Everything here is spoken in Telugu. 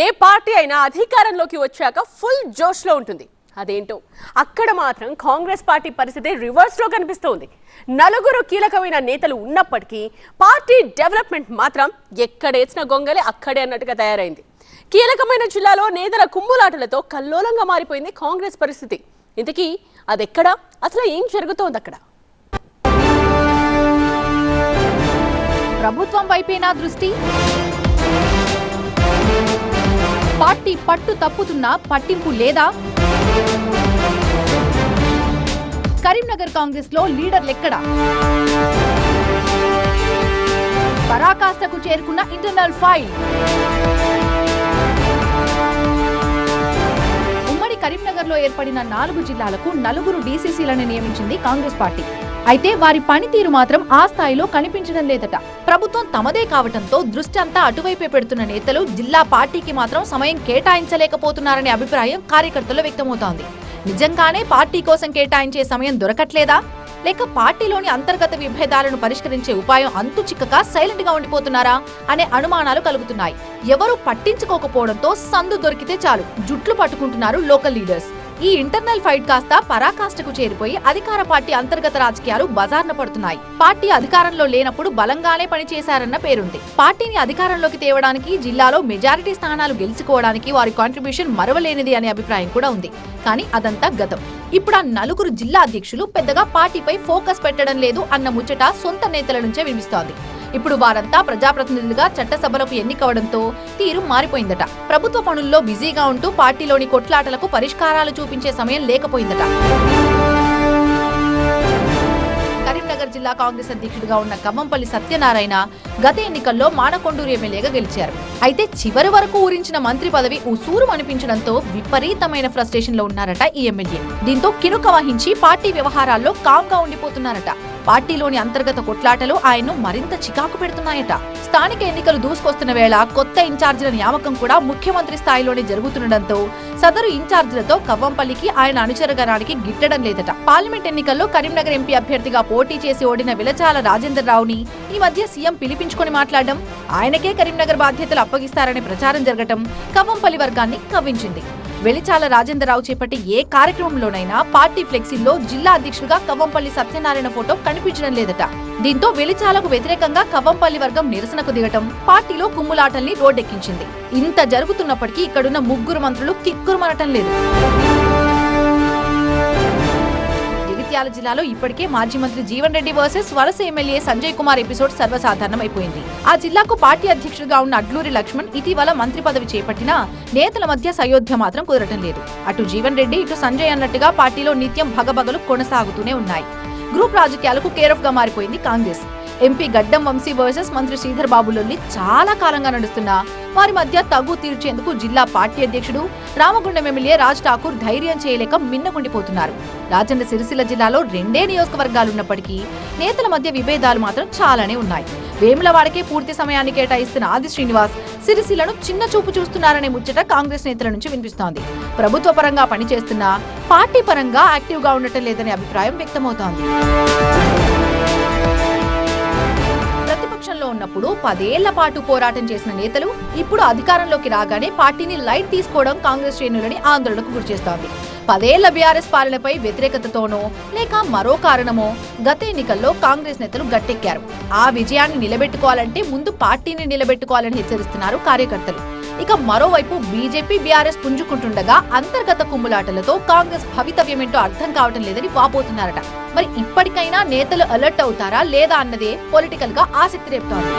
ఏ పార్టీ అయినా అధికారంలోకి వచ్చాక ఫుల్ జోష్లో ఉంటుంది. అదేంటో? అక్కడ మాత్రం కాంగ్రెస్ పార్టీ పరిస్థితి రివర్స్లో కనిపిస్తోంది. నలుగురు కీలకమైన నేతలు ఉన్నప్పటికీ పార్టీ డెవలప్మెంట్ మాత్రం ఎక్కడేసిన గొంగలే అక్కడే అన్నట్టుగా తయారైంది. కీలకమైన జిల్లాలో నేతల కుమ్ములాటలతో కల్లోలంగా మారిపోయింది కాంగ్రెస్ పరిస్థితి. ఇంతకీ అదెక్కడ? అసలు ఏం జరుగుతోంది అక్కడ? ప్రభుత్వం వైపేనా దృష్టి? పార్టీ పట్టు తప్పుతున్నా పట్టింపు లేదా? కరీంనగర్ కాంగ్రెస్లో లీడర్లెక్కడా? పరాకాష్ఠకు చేరుకున్న ఇంటర్నల్ ఫైల్. కరీంనగర్లో ఏర్పడిన నాలుగు జిల్లాలకు నలుగురు డీసీసీలను నియమించింది కాంగ్రెస్ పార్టీ. అయితే వారి పనితీరు మాత్రం ఆ స్థాయిలో కనిపించడం లేదట. ప్రభుత్వం తమదే కావటంతో దృష్టి అంతా అటువైపే పెడుతున్న నేతలు జిల్లా పార్టీకి మాత్రం సమయం కేటాయించలేకపోతున్నారనే అభిప్రాయం కార్యకర్తల్లో వ్యక్తమవుతోంది. నిజంగానే పార్టీ కోసం కేటాయించే సమయం దొరకట్లేదా? లేక పార్టీలోని అంతర్గత విభేదాలను పరిష్కరించే ఉపాయం అంతు చిక్కక సైలెంట్గా ఉండిపోతున్నారా అనే అనుమానాలు కలుగుతున్నాయి. ఎవరూ పట్టించుకోకపోవడంతో సందు దొరికితే చాలు. జుట్లు పట్టుకుంటున్నారు లోకల్ లీడర్స్. ఈ ఇంటర్నల్ ఫైట్ కాస్త పరాకాష్ఠకు చేరిపోయి అధికార పార్టీ అంతర్గత రాజకీయాలు బజార్న పడుతున్నాయి. పార్టీ అధికారంలో లేనప్పుడు బలంగానే పనిచేశారన్న పేరుంది. పార్టీని అధికారంలోకి తేవడానికి జిల్లాలో మెజారిటీ స్థానాలు గెలుచుకోవడానికి వారి కాంట్రిబ్యూషన్ మరవలేనిది అనే అభిప్రాయం కూడా ఉంది. కానీ అదంతా గతం. ఇప్పుడు ఆ నలుగురు జిల్లా అధ్యక్షులు పెద్దగా పార్టీపై ఫోకస్ పెట్టడం లేదు అన్న ముచ్చట సొంత నేతల నుంచే వినిపిస్తోంది. ఇప్పుడు వారంతా ప్రజాప్రతినిధులుగా చట్టసభలకు ఎన్నికవడంతో తీరు మారిపోయిందట. ప్రభుత్వ పనుల్లో బిజీగా ఉంటూ పార్టీలోని కొట్లాటలకు పరిష్కారాలు చూపించే సమయం లేకపోయిందట. కరీంనగర్ జిల్లా కాంగ్రెస్ అధ్యక్షుడిగా ఉన్న కమ్మంపల్లి సత్యనారాయణ గత ఎన్నికల్లో మానకొండూరు ఎమ్మెల్యేగా గెలిచారు. అయితే చివరి వరకు ఊరించిన మంత్రి పదవి ఉసూరు అనిపించడంతో విపరీతమైన ఫ్రస్ట్రేషన్లో ఉన్నారట ఈ ఎమ్మెల్యే దీంతో కినుక వహించి పార్టీ వ్యవహారాల్లో కామ్గా ఉండిపోతున్నారట. పార్టీలోని అంతర్గత కొట్లాటలు ఆయన్ను మరింత చికాకు పెడుతున్నాయట. స్థానిక ఎన్నికలు దూసుకొస్తున్న వేళ కొత్త ఇన్ఛార్జీల నియామకం కూడా ముఖ్యమంత్రి స్థాయిలోనే జరుగుతుండటంతో సదరు ఇన్ఛార్జీలతో కవ్వంపల్లికి ఆయన అనుచరగణానికి గిట్టడం లేదట. పార్లమెంట్ ఎన్నికల్లో కరీంనగర్ ఎంపీ అభ్యర్థిగా పోటీ చేసి ఓడిన విలచాల రాజేందర్ రావుని ఈ మధ్య సీఎం పిలిపించుకొని మాట్లాడడం ఆయనకే కరీంనగర్ బాధ్యతలు అప్పగిస్తారనే ప్రచారం జరగటం కవ్వంపల్లి వర్గాన్ని కవ్వించింది. వెలిచాల రాజేంద్రరావు చేపట్టి ఏ కార్యక్రమంలోనైనా పార్టీ ఫ్లెక్సీల్లో జిల్లా అధ్యక్షుడిగా కవ్వంపల్లి సత్యనారాయణ ఫోటో కనిపించడం లేదట. దీంతో వెలిచాలకు వ్యతిరేకంగా కవ్వంపల్లి వర్గం నిరసనకు దిగటం పార్టీలో కుమ్ములాటల్ని రోడ్డెక్కించింది. ఇంత జరుగుతున్నప్పటికీ ఇక్కడున్న ముగ్గురు మంత్రులు కిక్కురుమనటం లేదు. జగిత్యాల జిల్లాలో ఇప్పటికే మాజీ మంత్రి జీవన్ రెడ్డి వర్సెస్ వలస ఎమ్మెల్యే సంజయ్ కుమార్ ఎపిసోడ్ సర్వసాధారణమైపోయింది. ఆ జిల్లాకు పార్టీ అధ్యక్షుడిగా ఉన్న అడ్లూరి లక్ష్మణ్ ఇటీవల మంత్రి పదవి చేపట్టినా నేతల మధ్య సయోధ్య మాత్రం కుదరటం లేదు. అటు జీవన్ రెడ్డి ఇటు సంజయ్ అన్నట్టుగా పార్టీలో నిత్యం భగభగలు కొనసాగుతూనే ఉన్నాయి. గ్రూప్ రాజకీయాలకు కేరఫ్గా మారిపోయింది కాంగ్రెస్. ఎంపీ గడ్డం వంశీ వర్సెస్ మంత్రి శ్రీధర్ బాబులోని చాలా కాలంగా నడుస్తున్న వారి మధ్య తగు తీర్చేందుకు జిల్లా పార్టీ అధ్యక్షుడు రామగుండం ఎమ్మెల్యే రాజ్ ఠాకూర్ ధైర్యం చేయలేక మిన్నగుండిపోతున్నారు. రాజన్న సిరిసిల్ల జిల్లాలో రెండే నియోజకవర్గాలున్నప్పటికీ నేతల మధ్య విభేదాలు మాత్రం చాలానే ఉన్నాయి. వేములవాడకే పూర్తి సమయాన్ని కేటాయిస్తున్న ఆది శ్రీనివాస్ సిరిసిల్లను చిన్న చూపు చూస్తున్నారనే ముచ్చట కాంగ్రెస్ నేతల నుంచి వినిపిస్తోంది. ప్రభుత్వ పరంగా పనిచేస్తున్నా పార్టీ పరంగా యాక్టివ్గా ఉండటం లేదనే అభిప్రాయం వ్యక్తమవుతోంది. ప్రతిపక్షంలో ఉన్నప్పుడు పదేళ్ళ పాటు పోరాటం చేసిన నేతలు ఇప్పుడు అధికారంలోకి రాగానే పార్టీని లైట్ తీసుకోవడం కాంగ్రెస్ శ్రేణులని ఆందోళనకు గురిచేస్తోంది పదేళ్ళ బీఆర్ఎస్ పాలనపై వ్యతిరేకతతోనో లేక మరో కారణమో గత ఎన్నికల్లో కాంగ్రెస్ నేతలు గట్టెక్కారు. ఆ విజయాన్ని నిలబెట్టుకోవాలంటే ముందు పార్టీని నిలబెట్టుకోవాలని హెచ్చరిస్తున్నారు కార్యకర్తలు. ఇక మరోవైపు బీజేపీ బీఆర్ఎస్ పుంజుకుంటుండగా అంతర్గత కుమ్ములాటలతో కాంగ్రెస్ భవితవ్యమేంటో అర్థం కావటం లేదని వాపోతున్నారట. మరి ఇప్పటికైనా నేతలు అలర్ట్ అవుతారా లేదా అన్నదే పొలిటికల్గా ఆసక్తి రేపుతోంది.